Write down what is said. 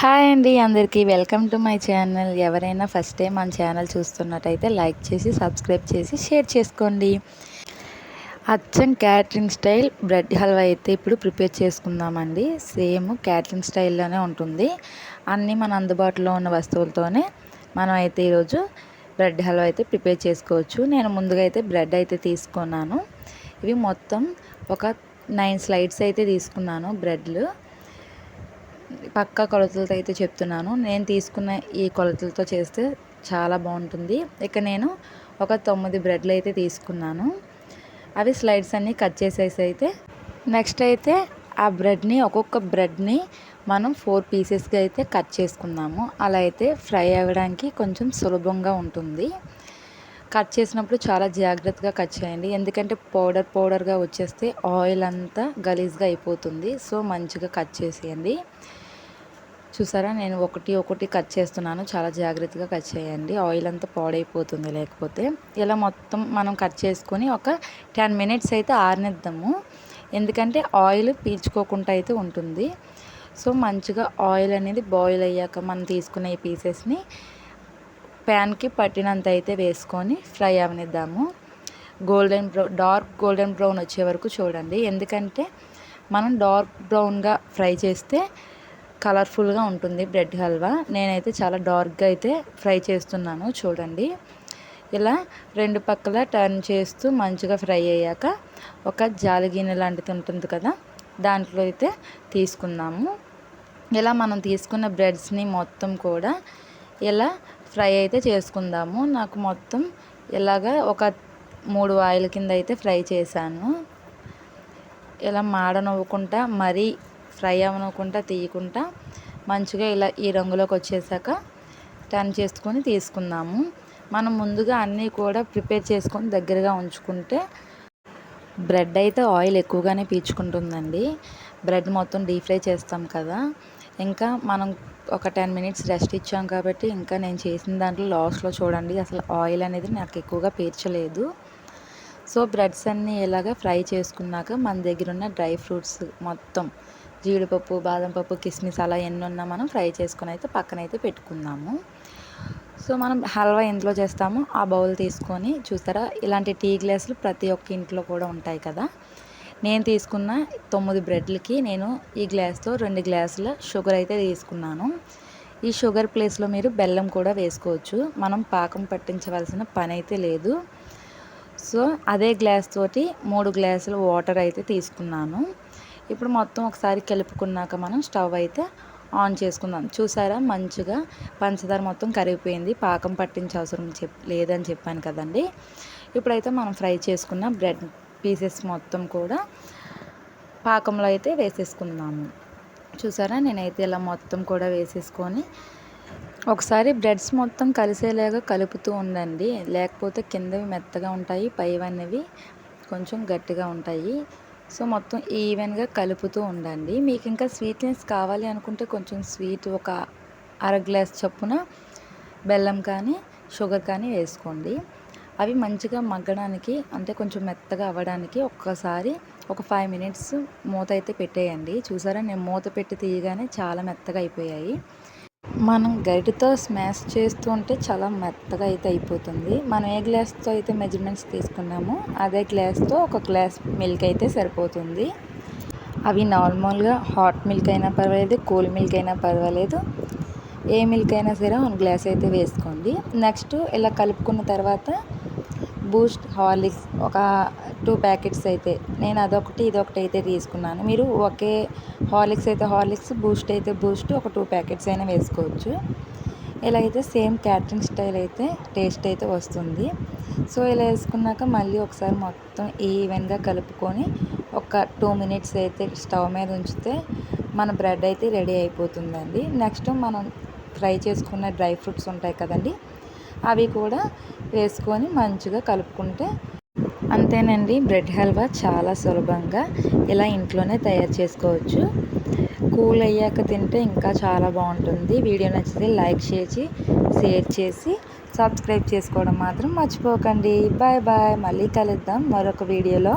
Hi అండి అందరికీ welcome to my channel. ఎవరైనా ఫస్ట్ టైం మన ఛానల్ చూస్తున్నట్టయితే లైక్ చేసి సబ్స్క్రైబ్ చేసి షేర్ చేసుకోండి. అచ్చం క్యాటరింగ్ స్టైల్ బ్రెడ్ హల్వా అయితే ఇప్పుడు ప్రిపేర్ చేసుకుందామండి. సేమ్ క్యాటరింగ్ స్టైల్లోనే ఉంటుంది. అన్నీ మన అందుబాటులో ఉన్న వస్తువులతోనే మనం అయితే ఈరోజు బ్రెడ్ హల్వా అయితే ప్రిపేర్ చేసుకోవచ్చు. నేను ముందుగా అయితే బ్రెడ్ అయితే తీసుకున్నాను. ఇవి మొత్తం ఒక నైన్ స్లైడ్స్ అయితే తీసుకున్నాను బ్రెడ్లు. పక్క కొలతలతో అయితే చెప్తున్నాను. నేను తీసుకున్న ఈ కొలతలతో చేస్తే చాలా బాగుంటుంది. ఇక నేను ఒక తొమ్మిది బ్రెడ్లు అయితే తీసుకున్నాను. అవి స్లైడ్స్ అన్నీ కట్ చేసేసి అయితే నెక్స్ట్ అయితే ఆ బ్రెడ్ని ఒక్కొక్క బ్రెడ్ని మనం ఫోర్ పీసెస్గా అయితే కట్ చేసుకుందాము. అలా అయితే ఫ్రై అవ్వడానికి కొంచెం సులభంగా ఉంటుంది. కట్ చేసినప్పుడు చాలా జాగ్రత్తగా కట్ చేయండి. ఎందుకంటే పౌడర్ పౌడర్గా వచ్చేస్తే ఆయిల్ అంతా గలీజ్గా అయిపోతుంది. సో మంచిగా కట్ చేసేయండి. చూసారా? నేను ఒకటి ఒకటి కట్ చేస్తున్నాను. చాలా జాగ్రత్తగా కట్ చేయండి. ఆయిల్ అంతా పాడైపోతుంది లేకపోతే. ఇలా మొత్తం మనం కట్ చేసుకొని ఒక టెన్ మినిట్స్ అయితే ఆరనిద్దాము. ఎందుకంటే ఆయిల్ పీల్చుకోకుండా అయితే ఉంటుంది. సో మంచిగా ఆయిల్ అనేది బాయిల్ అయ్యాక మనం తీసుకున్న ఈ పీసెస్ని ప్యాన్కి పట్టినంత అయితే వేసుకొని fry అవనిద్దాము. Golden brown dark golden brown వచ్చే వరకు చూడండి. ఎందుకంటే మనం డార్క్ బ్రౌన్గా ఫ్రై చేస్తే కలర్ఫుల్గా ఉంటుంది బ్రెడ్ హల్వా. నేనైతే చాలా డార్క్గా అయితే ఫ్రై చేస్తున్నాను చూడండి. ఇలా రెండు పక్కల టర్న్ చేస్తూ మంచిగా ఫ్రై అయ్యాక ఒక జాలి గిన్నె లాంటిది ఉంటుంది కదా దాంట్లో అయితే తీసుకున్నాము ఇలా మనం తీసుకున్న బ్రెడ్స్ని మొత్తం కూడా ఇలా ఫ్రై అయితే చేసుకుందాము. నాకు మొత్తం ఇలాగ ఒక మూడు ఆయిల్ కింద అయితే ఫ్రై చేశాను. ఇలా మాడనవ్వకుండా మరీ ఫ్రై అవ్వకుండా తీయకుండా మంచిగా ఇలా ఈ రంగులోకి వచ్చేసాక టర్న్ చేసుకొని తీసుకుందాము. మనం ముందుగా అన్నీ కూడా ప్రిపేర్ చేసుకొని దగ్గరగా ఉంచుకుంటే బ్రెడ్ అయితే ఆయిల్ ఎక్కువగానే పీల్చుకుంటుందండి. బ్రెడ్ మొత్తం డీప్ ఫ్రై చేస్తాం కదా. ఇంకా మనం ఒక టెన్ మినిట్స్ రెస్ట్ ఇచ్చాం కాబట్టి ఇంకా నేను చేసిన దాంట్లో లాస్ట్లో చూడండి అసలు ఆయిల్ అనేది నాకు ఎక్కువగా పీల్చలేదు. సో బ్రెడ్స్ అన్నీ ఇలాగ ఫ్రై చేసుకున్నాక మన దగ్గర ఉన్న డ్రై ఫ్రూట్స్ మొత్తం జీడిపప్పు బాదం పప్పు కిస్మిస్ అలా ఎన్ని ఉన్నా మనం ఫ్రై చేసుకుని అయితే పక్కన అయితే పెట్టుకుందాము. సో మనం హల్వా ఎందులో చేస్తామో ఆ బౌల్ తీసుకొని చూస్తారా ఇలాంటి టీ గ్లాసులు ప్రతి ఒక్క ఇంట్లో కూడా ఉంటాయి కదా? నేను తీసుకున్న తొమ్మిది బ్రెడ్లకి నేను ఈ గ్లాస్తో రెండు గ్లాసుల షుగర్ అయితే తీసుకున్నాను. ఈ షుగర్ ప్లేస్లో మీరు బెల్లం కూడా వేసుకోవచ్చు. మనం పాకం పట్టించవలసిన పని అయితే లేదు. సో అదే గ్లాస్ తోటి మూడు గ్లాసులు వాటర్ అయితే తీసుకున్నాను. ఇప్పుడు మొత్తం ఒకసారి కలుపుకున్నాక మనం స్టవ్ అయితే ఆన్ చేసుకుందాం. చూసారా? మంచిగా పంచదార మొత్తం కరిగిపోయింది. పాకం పట్టించే అవసరం చెప్ లేదని చెప్పాను కదండి. ఇప్పుడైతే మనం ఫ్రై చేసుకున్న బ్రెడ్ పీసెస్ మొత్తం కూడా పాకంలో అయితే వేసేసుకుందాము. చూసారా? నేనైతే ఇలా మొత్తం కూడా వేసేసుకొని ఒకసారి బ్రెడ్స్ మొత్తం కలిసేలాగా కలుపుతూ ఉండండి. లేకపోతే కిందవి మెత్తగా ఉంటాయి పైవన్నవి కొంచెం గట్టిగా ఉంటాయి. సో మొత్తం ఈవెన్గా కలుపుతూ ఉండండి. మీకు ఇంకా స్వీట్నెస్ కావాలి అనుకుంటే కొంచెం స్వీట్ ఒక అర గ్లాస్ చొప్పున బెల్లం కానీ షుగర్ కానీ వేసుకోండి. అవి మంచిగా మగ్గడానికి అంటే కొంచెం మెత్తగా అవ్వడానికి ఒక్కసారి ఒక ఫైవ్ మినిట్స్ మూత అయితే పెట్టేయండి. చూసారా? నేను మూత పెట్టి తీయగానే చాలా మెత్తగా అయిపోయాయి. మనం గరిటతో స్మాష్ చేస్తూ ఉంటే చాలా మెత్తగా అయితే అయిపోతుంది. మనం ఏ గ్లాస్తో అయితే మెజర్మెంట్స్ తీసుకున్నామో అదే గ్లాస్తో ఒక గ్లాస్ మిల్క్ అయితే సరిపోతుంది. అవి నార్మల్గా హాట్ మిల్క్ అయినా పర్వాలేదు కూల్ మిల్క్ అయినా పర్వాలేదు. ఏ మిల్క్ అయినా సరే వన్ గ్లాస్ అయితే వేసుకోండి. నెక్స్ట్ ఇలా కలుపుకున్న తర్వాత బూస్ట్ హార్లిక్స్ ఒక టూ ప్యాకెట్స్ అయితే నేను అదొకటి ఇదొకటి అయితే తీసుకున్నాను. మీరు ఒకే హార్లిక్స్ అయితే హార్లిక్స్ బూస్ట్ అయితే బూస్ట్ ఒక టూ ప్యాకెట్స్ అయినా వేసుకోవచ్చు. ఇలా అయితే సేమ్ క్యాటరింగ్ స్టైల్ అయితే టేస్ట్ అయితే వస్తుంది. సో ఇలా వేసుకున్నాక మళ్ళీ ఒకసారి మొత్తం ఈవెన్గా కలుపుకొని ఒక టూ మినిట్స్ అయితే స్టవ్ మీద ఉంచితే మన బ్రెడ్ అయితే రెడీ అయిపోతుందండి. నెక్స్ట్ మనం ఫ్రై చేసుకున్న డ్రై ఫ్రూట్స్ ఉంటాయి కదండి అవి కూడా వేసుకొని మంచిగా కలుపుకుంటే అంతేనండి. బ్రెడ్ హల్వా చాలా సులభంగా ఇలా ఇంట్లోనే తయారు చేసుకోవచ్చు. కూల్ అయ్యాక తింటే ఇంకా చాలా బాగుంటుంది. వీడియో నచ్చితే లైక్ చేసి షేర్ చేసి సబ్స్క్రైబ్ చేసుకోవడం మాత్రం మర్చిపోకండి. Bye bye. మళ్ళీ కలుద్దాం మరొక వీడియోలో.